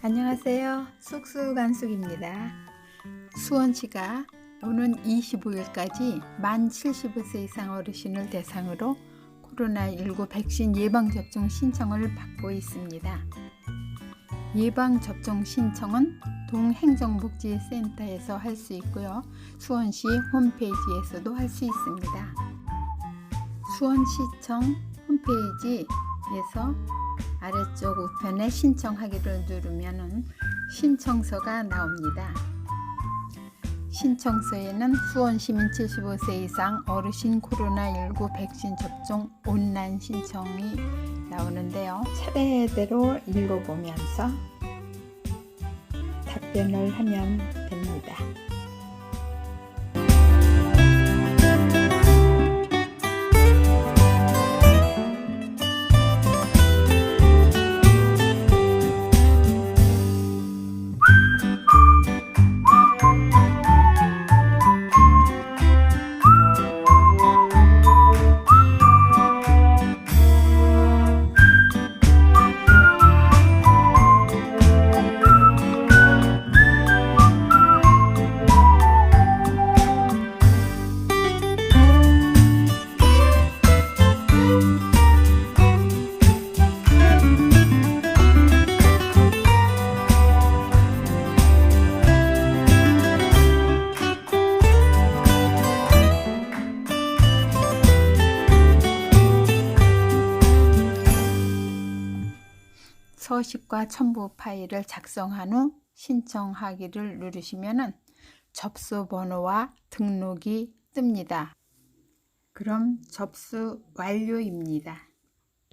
안녕하세요. 쑥쑥안쑥입니다. 수원시가 오는 25일까지 만 75세 이상 어르신을 대상으로 코로나19 백신 예방접종 신청을 받고 있습니다. 예방접종 신청은 동행정복지센터에서 할 수 있고요. 수원시 홈페이지에서도 할 수 있습니다. 수원시청 홈페이지에서 아래쪽 우편에 신청하기를 누르면 신청서가 나옵니다. 신청서에는 수원시민 75세 이상 어르신 코로나19 백신 접종 온라인 신청이 나오는데요. 차례대로 읽어보면서 답변을 하면 됩니다. 서식과 첨부 파일을 작성한 후 신청하기를 누르시면 접수 번호와 등록이 뜹니다. 그럼 접수 완료입니다.